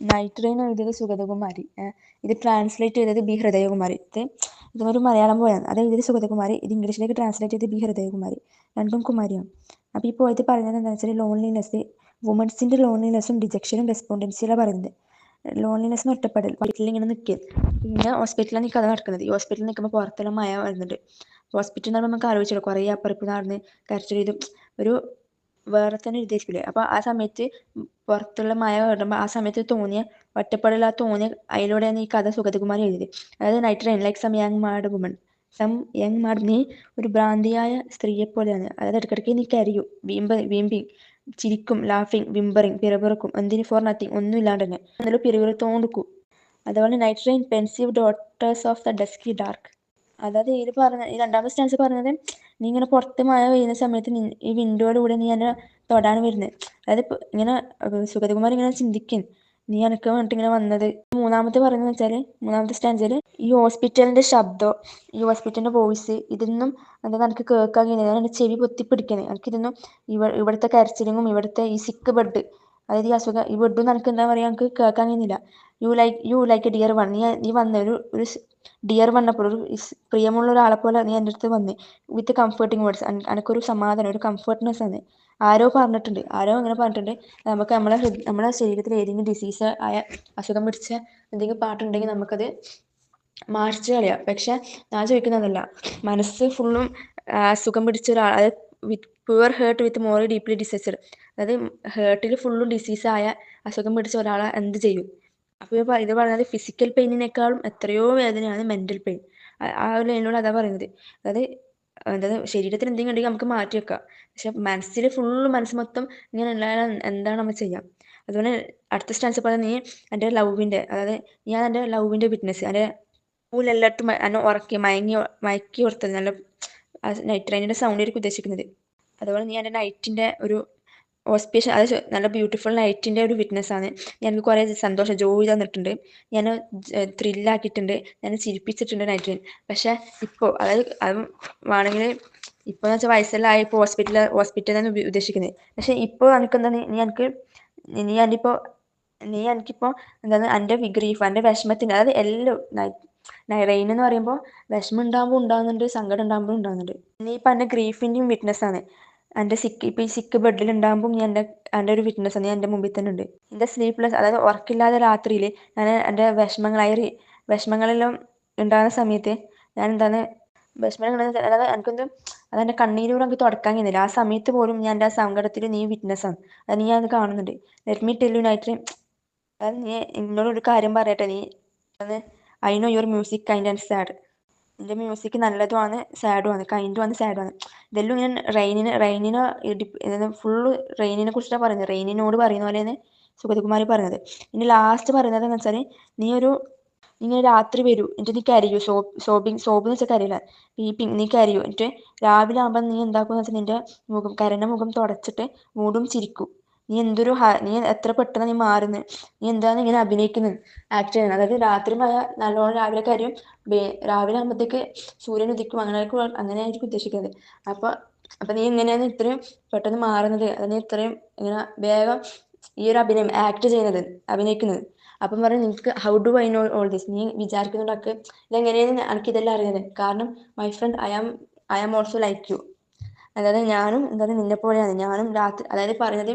Night train എഴുതിയത് സുഗതകുമാരി. ഇത് translate ചെയ്തത് ബി ഹൃദയകുമാരി ഇത് ഒരു മലയാളം പോയാണ് അത് എഴുതിയത് സുഗതകുമാരി ഇത് ഇംഗ്ലീഷിലേക്ക് ട്രാൻസ്ലേറ്റ് ചെയ്ത് ബി ഹൃദയകുമാരി രണ്ടും കുമാരിയാണ്. അപ്പോൾ ഈ പോയത്തിൽ പറയുന്നത് എന്താണെന്ന് വെച്ചാൽ ലോൺലിനെസ് വുമൻസിന്റെ ലോൺലിനെസ്സും ഡിജക്ഷനും റെസ്പോണ്ടൻസിയിലാണ് പറയുന്നത്. ലോൺലിനെസ് ഒറ്റപ്പെടൽ വീട്ടിൽ ഇങ്ങനെ നിൽക്കുക പിന്നെ ഹോസ്പിറ്റലിൽ നിൽക്കാതെ നടക്കുന്നത്. ഈ ഹോസ്പിറ്റലിൽ നിൽക്കുമ്പോൾ പുറത്തെല്ലാം മഴ വരുന്നുണ്ട്. ഹോസ്പിറ്റലിൽ നിന്ന് നമുക്ക് ആലോചിച്ചിട്ടുണ്ട് കുറേ അപ്പുറപ്പ് നടന്ന് കരച്ചിൽ ചെയ്തും ഒരു വേറെ തന്നെ ഉദ്ദേശിക്കില്ലേ? അപ്പോൾ ആ സമയത്ത് പുറത്തുള്ള മഴ വരുമ്പോൾ ആ സമയത്ത് തോന്നിയ ഒറ്റപ്പെടൽ തോന്നിയ അതിലൂടെയാണ് ഈ കഥ സുഗതകുമാരി എഴുതിയത്. അതായത് night train like some young mad woman some young mad നീ ഒരു ഭ്രാന്തിയായ സ്ത്രീയെ പോലെയാണ്. അതായത് ഇടയ്ക്കിടയ്ക്ക് നീ കരയും വീമ്പ വീമ്പി ചിരിക്കും ലാഫിങ് വിമ്പറിങ് പിറപിറക്കും എന്തിന് ഫോർ നത്തിങ് ഒന്നും ഇല്ലാണ്ട് തന്നെ. എന്നാലും പിറപിറത്തോണ്ടിക്കും അതുപോലെ night train pensive daughters of the dusky dark അതായത് ഇതിൽ പറഞ്ഞ ഈ രണ്ടാമത്തെ സ്റ്റാൻസ് പറഞ്ഞത് നീ ഇങ്ങനെ പുറത്ത് മഴ പെയ്യുന്ന സമയത്ത് നീ ഈ വിൻഡോയിലൂടെ നീ എന്നെ തൊടാൻ വരുന്നത് അതായത് ഇങ്ങനെ സുഗതകുമാർ ഇങ്ങനെ ചിന്തിക്കും. നീ എനക്ക് വേണ്ടിട്ട് ഇങ്ങനെ വന്നത്. മൂന്നാമത്തെ പറയുന്നത് വെച്ചാൽ മൂന്നാമത്തെ സ്റ്റാൻഡിൽ ഈ ഹോസ്പിറ്റലിന്റെ ശബ്ദം ഈ ഹോസ്പിറ്റലിന്റെ വോയിസ് ഇതൊന്നും എന്താ എനിക്ക് കേൾക്കാൻ കഴിഞ്ഞത് എന്റെ ചെവി പൊത്തിപ്പിടിക്കുന്നത് എനിക്കിതൊന്നും ഇവ ഇവിടുത്തെ കരച്ചിലിങ്ങും ഇവിടുത്തെ ഈ സിക്ക് ബെഡ് അതായത് ഈ അസുഖം ഈ ബെഡും എനിക്ക് എന്താ പറയുക എനിക്ക് കേൾക്കാൻ കഴിയുന്നില്ല. You like you like a dear one നീ നീ വന്ന ഒരു ഒരു ഡിയർ വന്നപ്പോൾ ഒരു പ്രിയമുള്ള ഒരാളെ പോലെ നീ എന്റെ അടുത്ത് വന്ന് വിത്ത് കംഫർട്ടിങ് വേർഡ്സ് എനിക്കൊരു സമാധാനം ഒരു കംഫർട്ട്നെസ് ആണ് ആരോ പറഞ്ഞിട്ടുണ്ട്. ആരോ അങ്ങനെ പറഞ്ഞിട്ടുണ്ട്. നമുക്ക് നമ്മളെ നമ്മുടെ ശരീരത്തിൽ ഏതെങ്കിലും ഡിസീസ് ആയ അസുഖം പിടിച്ച എന്തെങ്കിലും പാട്ടുണ്ടെങ്കിൽ നമുക്കത് മാർച്ച് കളയാം. പക്ഷെ ഞാൻ ചോദിക്കുന്നതല്ല മനസ്സ് ഫുള്ളും അസുഖം പിടിച്ച ഒരാൾ അതായത് with pure heart with more deeply diseased അതായത് ഹേർട്ടിൽ ഫുള്ളും ഡിസീസായ അസുഖം പിടിച്ച ഒരാളെ എന്ത് ചെയ്യും? അപ്പോൾ ഇത് പറയുന്നത് ഫിസിക്കൽ പെയിനിനേക്കാളും എത്രയോ വേദനയാണ് മെന്റൽ പെയിൻ ആ ഒരു ലൈനിലൂടെ അതാ പറയുന്നത്. അതായത് എന്താ ശരീരത്തിന് എന്തെങ്കിലും ഉണ്ടെങ്കിൽ നമുക്ക് മാറ്റി വെക്കാം. പക്ഷെ മനസ്സിൽ ഫുള്ള് മനസ്സ് മൊത്തം ഇങ്ങനെ ഉണ്ടായാൽ എന്താണ് നമ്മൾ ചെയ്യാം? അതുപോലെ അടുത്ത സ്റ്റാൻസ് പറഞ്ഞാൽ നീ എന്റെ ലവിന്റെ അതായത് ഞാൻ എന്റെ ലവിന്റെ വിറ്റ്നസ് എന്റെ പൂലെല്ലാം ഉറക്കി മയങ്ങി മയക്കി ഓർത്തത് നല്ല നൈറ്റ് ട്രെയിനിന്റെ സൗണ്ട് ആയിരിക്കും ഉദ്ദേശിക്കുന്നത്. അതുപോലെ നീ എന്റെ നൈറ്റിന്റെ ഒരു ഓസ്പേഷ്യൻ അത് നല്ല ബ്യൂട്ടിഫുൾ നൈറ്റിന്റെ ഒരു വിറ്റ്നസ് ആണ്. എനിക്ക് കുറേ സന്തോഷം ജോലി തന്നിട്ടുണ്ട്. ഞാൻ ത്രില്ലാക്കിയിട്ടുണ്ട് ഞാൻ ചിരിപ്പിച്ചിട്ടുണ്ട് നൈറ്റ് റൈൻ പക്ഷേ ഇപ്പോൾ അതായത് അത് വേണമെങ്കിൽ ഇപ്പോൾ എന്ന് വെച്ചാൽ വയസ്സെല്ലാം ഇപ്പോൾ ഹോസ്പിറ്റൽ ഹോസ്പിറ്റലാണ് ഉദ്ദേശിക്കുന്നത്. പക്ഷേ ഇപ്പോൾ എനിക്ക് എന്താ നീ എനിക്ക് നീ എനിക്കിപ്പോൾ നീ എനിക്കിപ്പോൾ എന്താണ് എന്റെ ഗ്രീഫ് എന്റെ വിഷമത്തിന്റെ അതായത് എല്ലാം റെയിൻ എന്ന് പറയുമ്പോൾ വിഷമം ഉണ്ടാകുമ്പോൾ ഉണ്ടാകുന്നുണ്ട് സങ്കടം ഉണ്ടാകുമ്പോൾ ഉണ്ടാകുന്നുണ്ട് നീ ഇപ്പം എന്റെ ഗ്രീഫിന്റെയും വിറ്റ്നസ് ആണ്. എന്റെ സിക്ക് ഇപ്പം ഈ സിക്ക് ബെഡിൽ ഉണ്ടാകുമ്പോൾ ഞാൻ എന്റെ എന്റെ ഒരു വിറ്റ്നസ് ഞാൻ എന്റെ മുമ്പിൽ തന്നെ ഉണ്ട്. എന്റെ സ്ലീപ്ലെസ് അതായത് ഉറക്കില്ലാതെ രാത്രിയിൽ ഞാൻ എന്റെ വിഷമങ്ങളായി വിഷമങ്ങളെല്ലാം ഉണ്ടാകുന്ന സമയത്ത് ഞാൻ എന്താണ് വിഷമങ്ങൾ അതായത് എനിക്കൊന്ന് അതെന്റെ കണ്ണീരൂടെ എനിക്ക് തുടക്കാൻ കഴിയുന്നില്ല. ആ സമയത്ത് പോലും ഞാൻ എന്റെ ആ സങ്കടത്തിൽ നീ വിറ്റ്നസ് ആണ്. അത് നീ അത് കാണുന്നുണ്ട്. ലെറ്റ് മീ ടെൽ നൈറ്റ് അതായത് നീ എന്നോട് ഒരു കാര്യം പറയട്ടെ. നീ അത് I know your music kind and sad നിന്റെ മ്യൂസിക് നല്ലതുമാണ് ആണ് കൈൻഡുമാണ് സാഡുമാണ് ഇതെല്ലാം ഇങ്ങനെ റെയിനിന് റെയിനിനെ ഫുള്ള് റെയിനിനെ കുറിച്ചിട്ടാണ് പറയുന്നത്. റെയിനിനോട് പറയുന്ന പോലെയാണ് സുഗതകുമാരി പറഞ്ഞത് ഇനി ലാസ്റ്റ് പറയുന്നത് എന്ന് വെച്ചാൽ നീ ഒരു ഇങ്ങനെ രാത്രി വരൂ എന്നിട്ട് നീ കരയൂ. സോ സോബിങ് സോബ് എന്ന് വെച്ചാൽ കരയില്ല വീപ്പിങ് നീ കരയൂ. എന്നിട്ട് രാവിലെ ആകുമ്പോൾ നീ എന്താക്കുമെന്ന് വെച്ചാൽ നിന്റെ മുഖം കരണ്ട മുഖം തുടച്ചിട്ട് മൂടും ചിരിക്കും. നീ എന്തൊരു നീ എത്ര പെട്ടെന്ന് നീ മാറുന്നത് നീ എന്താണ് ഇങ്ങനെ അഭിനയിക്കുന്നത് ആക്ട് ചെയ്യുന്നത് അതായത് രാത്രി നല്ലോണം രാവിലെ കാര്യം രാവിലെ ആകുമ്പോഴത്തേക്ക് സൂര്യൻ ഉദിക്കും. അങ്ങനെ അങ്ങനെ ആയിരിക്കും ഉദ്ദേശിക്കുന്നത്. അപ്പോൾ അപ്പം നീ എങ്ങനെയാണ് ഇത്രയും പെട്ടെന്ന് മാറുന്നത്? അത് നീ ഇത്രയും ഇങ്ങനെ വേഗം ഈ ഒരു അഭിനയം ആക്ട് ചെയ്യുന്നത് അഭിനയിക്കുന്നത്. അപ്പം പറഞ്ഞു നിനക്ക് how do I know all this നീ വിചാരിക്കുന്നുണ്ടൊക്കെ ഇതെങ്ങനെയാണ് എനിക്ക് ഇതെല്ലാം അറിയുന്നത്. കാരണം my friend I am I am also like you അതായത് ഞാനും എന്താണ് നിന്നെ പോലെയാണ്. ഞാനും രാത്രി അതായത് പറഞ്ഞത്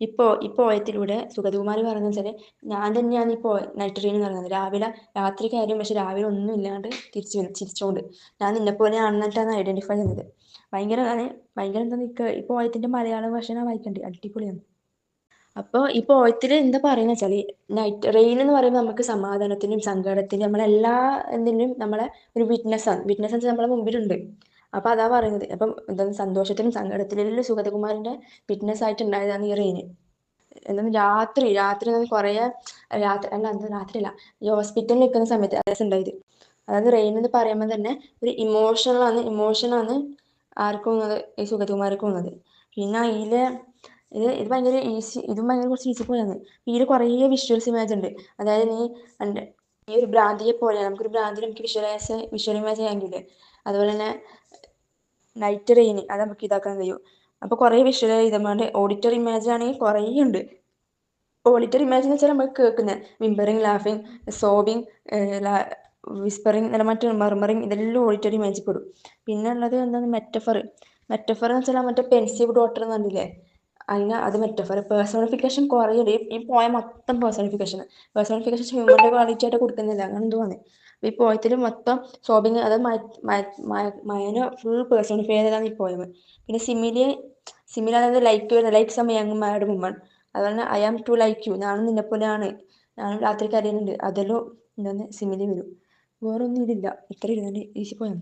ഇപ്പോ ഈ പോയത്തിലൂടെ സുഗതകുമാരി പറയുന്നത് വെച്ചാൽ ഞാൻ തന്നെയാണ് ഇപ്പോ നൈറ്റ് ട്രെയിൻ പറയുന്നത്. രാവിലെ രാത്രി കാര്യം പക്ഷെ രാവിലെ ഒന്നും ഇല്ലാണ്ട് തിരിച്ചു വരും ചിരിച്ചുകൊണ്ട് ഞാൻ നിന്നെ പോലെയാണെന്നിട്ടാണ് ഐഡന്റിഫൈ ചെയ്യുന്നത്. ഭയങ്കര ഭയങ്കര എന്താ നിൽക്കുക ഈ പോയത്തിന്റെ മലയാളം വേർഷൻ വായിക്കണ്ടേ? അടിപൊളിയാണ്. അപ്പോൾ ഈ പോയത്തിൽ എന്താ പറയുന്നത് വെച്ചാൽ നൈറ്റ് റെയിൻ എന്ന് പറയുമ്പോൾ നമുക്ക് സമാധാനത്തിനും സങ്കടത്തിനും നമ്മളെല്ലാ എന്തിനും നമ്മളെ ഒരു വിറ്റ്നസ് എന്ന് വെച്ചാൽ നമ്മളെ മുമ്പിലുണ്ട്. അപ്പോൾ അതാ പറയുന്നത്. അപ്പം എന്താണ് സന്തോഷത്തിനും സങ്കടത്തിലും സുഗതകുമാരന്റെ ഫിറ്റ്നസ് ആയിട്ട് ഉണ്ടായതാണ് ഈ റെയിന് എന്താണ് രാത്രി രാത്രി എന്ന് കുറേ രാത്രി അല്ല എന്താ രാത്രിയല്ല ഈ ഹോസ്പിറ്റലിൽ നിൽക്കുന്ന സമയത്ത് അതായത് ഉണ്ടായത്. അതായത് റെയിൻ എന്ന് പറയുമ്പോൾ തന്നെ ഒരു ഇമോഷണൽ ഇമോഷണലാണ് ഇമോഷനാണ് ആർക്കും വന്നത് ഈ സുഗതകുമാർക്ക് വന്നത് പിന്നെ അതിൽ ഇത് ഇത് ഭയങ്കര ഈസി ഇതും ഭയങ്കര കുറച്ച് ഈസി പോലെയാണ്. ഇതിൽ കുറേ വിഷ്വൽസ് ഇമേജ് ഉണ്ട്. അതായത് നീ ഈ ഒരു ഭ്രാന്തിയെ പോലെയാണ് നമുക്കൊരു ഭ്രാന്തി നമുക്ക് വിഷ്വലൈസ് വിഷ്വൽ ഇമേജ് ചെയ്യാൻ കഴിയില്ലേ? അതുപോലെ തന്നെ നൈറ്റ് റെയിൻ അത് നമുക്ക് ഇതാക്കാൻ കഴിയും. അപ്പോൾ കുറേ വിഷ്വൽ ചെയ്തമാണ്ട് ഓഡിറ്ററി ഇമേജ് ആണെങ്കിൽ കുറേ ഉണ്ട് ഓഡിറ്ററി ഇമേജ് എന്ന് വെച്ചാൽ നമ്മൾ കേൾക്കുന്നത് വിമ്പറിങ് ലാഫിങ് സോബിങ് വിസ്പറിങ് അല്ല മറ്റേ മർമറിങ് ഇതെല്ലാം ഓഡിറ്ററി ഇമേജ് പെടും. പിന്നെ ഉള്ളത് എന്താണ് മെറ്റഫർ മെറ്റഫർ എന്ന് വെച്ചാൽ മറ്റേ പെൻസീവ് ഡോട്ടർ എന്ന് പറഞ്ഞില്ലേ? അതിന് അത് മെറ്റഫർ പേഴ്സണിഫിക്കേഷൻ കുറയുണ്ട് ഈ പോയ മൊത്തം പേഴ്സണിഫിക്കേഷൻ പേഴ്സണിഫിക്കേഷൻ ഹ്യൂമന്റെ ക്വാളിറ്റി ആയിട്ട് കൊടുക്കുന്നില്ല. അങ്ങനെ എന്തോ ഈ പോയത്തിൽ മൊത്തം സോബിങ് അത് മയനെ ഫുൾ പേഴ്സണിഫൈ ചെയ്തതാണ് ഈ പോയം പിന്നെ സിമിലി സിമിലി അതായത് like like some young mad woman അതുപോലെ I am too like you ഞാനും നിന്നെ പോലെയാണ്. ഞാനും രാത്രി കരയുന്നുണ്ട് അതെല്ലാം എന്താണ്? സിമിലി വരും. വേറൊന്നും ഇതില്ല. ഇത്ര ഇരുന്നുണ്ട് ഈസി പോയം